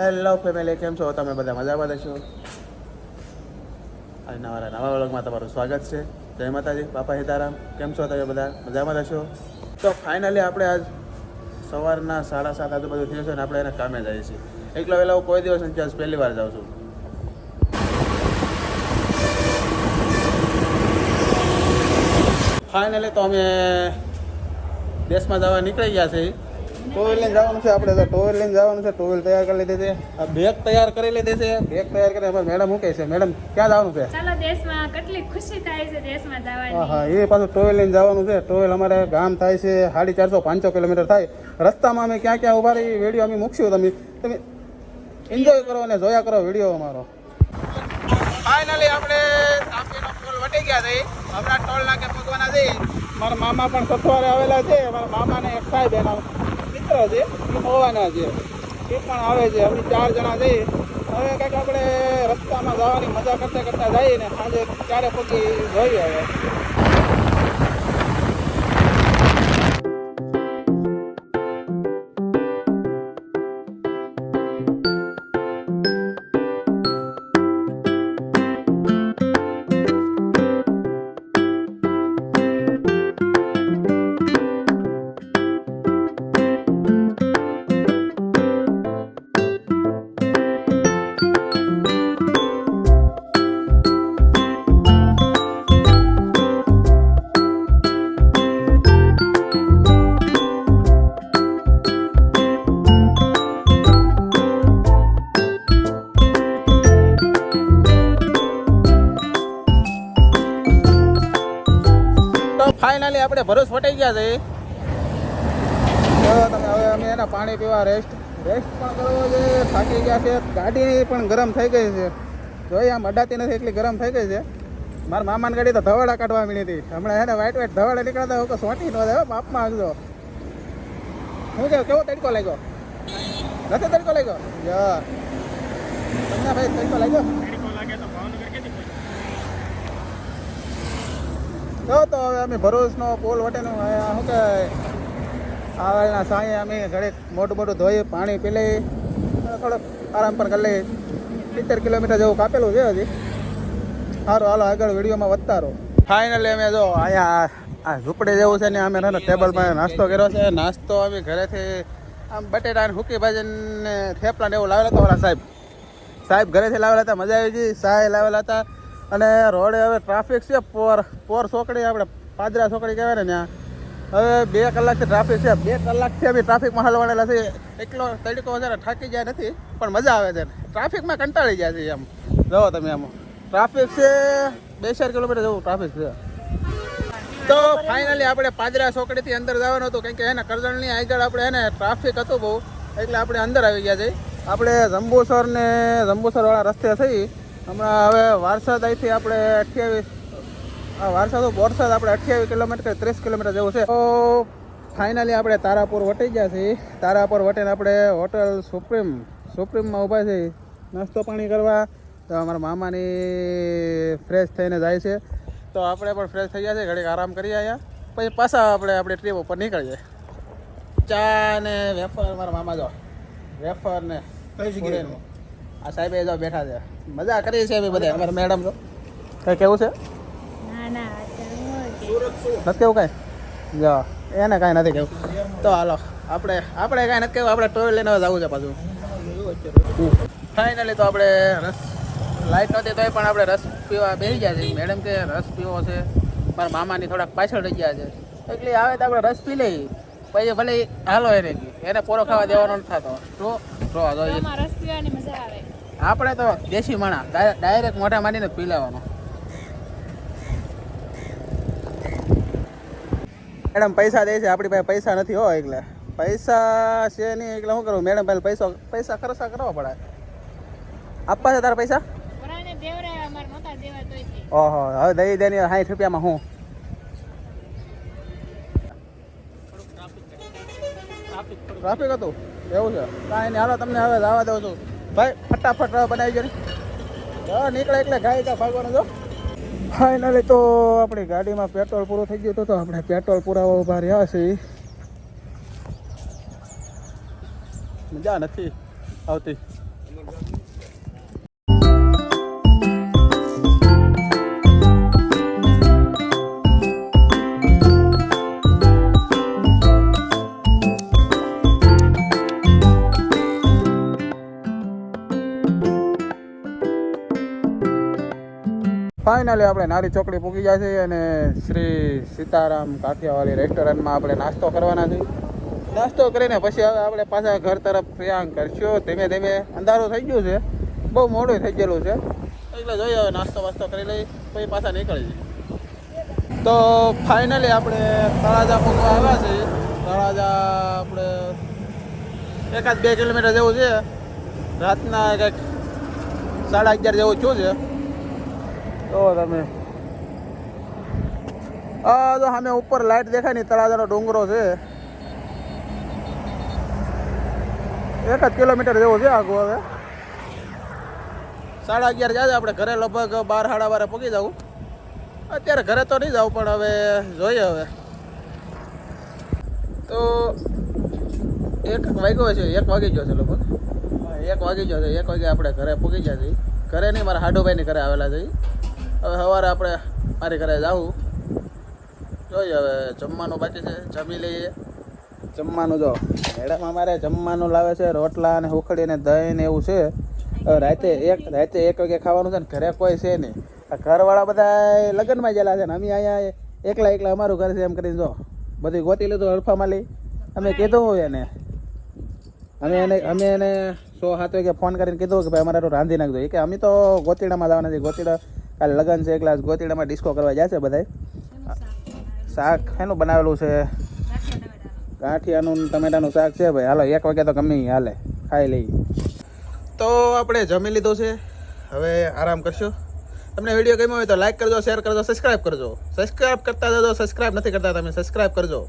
Hello family કેમ છો? તમે બધા મજામાં છો અને નવા નવા વ્લોગમાં તમારું સ્વાગત છે. જય માતાજી, બાપા સીતારામ. કેમ છો તમે બધા? મજામાં રહેશો તો ફાઇનલી આપણે આજ સવારના સાડા સાત આજુબાજુ થયો છે અને આપણે એને કામે જઈએ છીએ. એકલો વહેલા હું કોઈ દિવસ નથી, આજ પહેલી વાર જાઉં છું. ફાઇનલી તો અમે દેશમાં જવા નીકળી ગયા છે ટોવેલ લઈને જવાનું છે આપણે તો ટોવેલ લઈને જવાનું છે ટોવેલ તૈયાર કરી લીધી છે. આ બેગ તૈયાર કરી લીધી છે. બેગ તૈયાર કરી અમારે મેડમ મૂકે છે. મેડમ ક્યાં જવાનું છે? ચાલો દેશમાં કેટલી ખુશી થાય છે દેશમાં જવાની. હા એ પાછું ટોવેલ લઈને જવાનું છે. ટોવેલ અમારે ગામ થાય છે સાડી ચારસો પાંચસો કિલોમીટર થાય. રસ્તામાં અમે ક્યાં ક્યાં ઊભા રહી વીડિયો અમે મૂકશું તમે. તમે એન્જોય કરો અને જોયા કરો વીડિયો અમારો. ફાઇનલી આપણે તાપીનો પુલ વટી ગયા છે હમણાં ટોલ નાકે પગવાના છે મારા મામા પણ સથવારે આવેલા છે. મારા મામાને એક થાય બેના મિત્ર છે, એ હોવાના છે. એ પણ આવે છે, અમે ચાર જણા જઈએ હવે કંઈક આપણે રસ્તામાં જવાની મજા કરતા કરતા જઈએ ને, સાંજે ક્યારે પછી જોઈએ હવે. ફાઇનલી આપણે ભરોસ ફટાઈ ગયા છે. તમે હવે અમે એના પાણી પીવા રેસ્ટ રેસ્ટ પણ કરવો છે, થાકી ગયા છે. ગાડી પણ ગરમ થઈ ગઈ છે. જોઈએ આમ અડાતી નથી, એટલી ગરમ થઈ ગઈ છે. મારા મામાની ગાડી તો ધવાડા કાઢવા મળી હતી. હમણાં એને વાઈટ વાઈટ ધવાડા નીકળતા હોય સોટી ન જાય બાપમાં આવજો શું કેવું, કેવો તડકો લાગ્યો? નથી તડકો લાગ્યો? તમને ભાઈ તડકો લાગ્યો? તો તો હવે અમે ભરૂચનો પોલ વટેનો શું કે આવેલના સાંજે અમે ઘડીક મોટું મોટું ધોઈએ પાણી પી લઈ થોડોક આરામ પણ કરી લઈ. સિત્તેર કિલોમીટર જેવું કાપેલું છે હજી. સારું હાલો, આગળ વિડીયોમાં વધતા રહો ફાઇનલી અમે જો અહીંયા આ ઝૂંપડી જેવું છે ને અમે ને ટેબલમાં નાસ્તો કર્યો છે. નાસ્તો અમે ઘરેથી આમ બટેટા અને હુકી ભાજીને થેપલા ને એવું લાવેલા હતા સાહેબ. સાહેબ ઘરેથી લાવેલા હતા, મજા આવી ગઈ. સાહેબ લાવેલા હતા. અને રોડે હવે ટ્રાફિક છે, પોર પોર ચોકડી આપણે પાદરા ચોકડી કહેવાય ને ત્યાં. હવે બે કલાકથી ટ્રાફિક છે. બે કલાકથી બી ટ્રાફિકમાં હલવાડેલા છે એટલો તડકો વધારે થાકી જાય નથી, પણ મજા આવે છે. ટ્રાફિકમાં કંટાળી જાય છે એમ. જુઓ તમે એમ ટ્રાફિક છે બે ચાર કિલોમીટર જેવું ટ્રાફિક છે. તો ફાઇનલી આપણે પાદરા ચોકડીથી અંદર જવાનું હતું, કેમ કે એને કરજણની આગળ આપણે એને ટ્રાફિક હતું બહુ, એટલે આપણે અંદર આવી ગયા છે આપણે જંબુસર ને જંબુસરવાળા રસ્તે થઈ હમણાં હવે વારસાદ અહીંથી આપણે અઠ્યાવીસ આ વારસાદ બોરસાદ આપણે અઠ્યાવીસ કિલોમીટર ત્રીસ કિલોમીટર જેવું છે. તો ફાઇનલી આપણે તારાપુર વટી ગયા છીએ. તારાપુર વટીને આપણે હોટલ સુપ્રીમ સુપ્રીમમાં ઊભા છે નાસ્તો પાણી કરવા. તો અમારા મામાની ફ્રેશ થઈને જાય છે. તો આપણે પણ ફ્રેશ થઈ ગયા છે ઘડીક આરામ કરી આવ્યા પછી પાછા આપણે આપણી ટ્રીપ ઉપર નીકળીએ. ચા ને વેફર મારા મામા જો. વેફર ને આ સાહેબ એ જો બેઠા છે. મજા કરીએ છે અમે બધા અમારા મેડમ તો. કઈ કેવું છે? નથી કેવું કાંઈ? જો એને કાંઈ નથી કેવું. તો હાલો આપણે આપણે કાંઈ નથી કેવું આપણે ટોયલ લઈને જવું છે પાછું. ફાઇનલી તો આપણે રસ લાઈટ નહોતી તોય પણ આપણે રસ પીવા બેસી ગયા છે મેડમ કે રસ પીવો છે. મારા મામાની થોડાક પાછળ રહી ગયા છે. એટલે આવે તો આપણે રસ પી લઈ પછી ભલે હાલો એને એને પોરો ખાવા દેવાનો નથી થતો. તો તો જો રસ પીવાની મજા આવે. આપણે તો દેશી માણા ડાયરેક્ટ મોઢા માંડીને પીલાવાનો. પી લેવાનો મેડમ પૈસા દે છે આપણી પાસે પૈસા નથી હો એટલે. પૈસા છે નહીં એટલે શું કરું મેડમ પહેલાં પૈસા પૈસા ખર્ચા કરવા પડે. આપવા છે તારા પૈસા. ઓહો હવે દઈ દે ને સાઠ રૂપિયામાં હું? ટ્રાફિક હતું? એવું છે. કાંઈ નહીં હાલો તમને હવે જવા દઉં છું. ભાઈ, ફટાફટ બનાવી ગયો ને. નીકળે એટલે ગાય ત્યાં ભાગવાનું, જો. ફાઇનલી તો આપણી ગાડીમાં પેટ્રોલ પૂરું થઈ ગયું હતું, તો આપણે પેટ્રોલ પુરાવા ઊભા રહ્યા છીએ. મજા નથી આવતી. ફાઇનલી આપણે નારી ચોકડી પૂકી જાય છે અને શ્રી સીતારામ કાઠિયાવાડી રેસ્ટોરન્ટમાં આપણે નાસ્તો કરવાના છે નાસ્તો કરીને પછી હવે આપણે પાછા ઘર તરફ પ્રયાણ કરશું. ધીમે ધીમે અંધારું થઈ ગયું છે. બહુ મોડું થઈ ગયેલું છે. એટલે જોઈએ હવે નાસ્તો વાસ્તો કરી લઈ પછી પાછા નીકળી જઈએ તો ફાઇનલી આપણે તળાજા પૂકવા આવ્યા છીએ. તળાજા આપણે એકાદ બે કિલોમીટર જેવું છે. રાતના કંઈક સાડા અગિયાર જેવું થયું છે. તો તમે. આ તો સામે ઉપર લાઈટ દેખાય ને, તળાજાનો ડુંગરો છે. એક જ કિલોમીટર જેવો છે આગું હવે. સાડા અગિયાર જાય આપણે ઘરે લગભગ બાર, સાડા બારે પગી જવું અત્યારે ઘરે તો નહીં જાઉં, પણ હવે જોઈએ હવે. તો એક વાગ્યો છે, એક વાગી ગયો છે લગભગ. એક વાગી ગયો છે, એક વાગે આપણે ઘરે પહોંચી ગયા છીએ. ઘરે નહીં, મારા હાડુભાઈની ઘરે આવેલા છે ઈ. હવે સવારે આપણે મારી ઘરે જાવું. જોઈએ હવે જમવાનું બાકી છે, જમી લઈએ. જમવાનું જો મેડમ અમારે જમવાનું લાવે છે, રોટલા અને ઉખડી ને દહીં ને એવું છે. રાતે એક રાતે એક વાગે ખાવાનું છે ને ઘરે કોઈ છે નહીં. આ ઘરવાળા બધા લગ્નમાં ગયેલા છે ને, અમે અહીંયા એકલા એકલા અમારું ઘર છે એમ કરીને જો બધી ગોતી લીધું અલ્ફામાં લઈ અમે કીધું હોય એને. અમે એને અમે એને સો સાત વાગે ફોન કરીને કીધું કે ભાઈ અમારે રાંધી નાખજો. કે અમે તો ગોતીડામાં જવાના છે ગોતીડા કાલે લગ્ન છે એકલા ગોતીડામાં ડિસ્કો કરવા જશે બધા શાક એનું બનાવેલું છે? ગાંઠિયાનું ટમેટાનું શાક છે ભાઈ. હાલો, એક વાગે તો ગમે હાલે. ખાઈ લઈએ. તો આપણે જમી લીધું છે. હવે આરામ કરશું. તમને વીડિયો ગમ્યો હોય તો લાઈક કરજો શેર કરજો સબસ્ક્રાઈબ કરજો. સબસ્ક્રાઈબ કરતા જજો સબસ્ક્રાઈબ નથી કરતા તમે સબસ્ક્રાઈબ કરજો.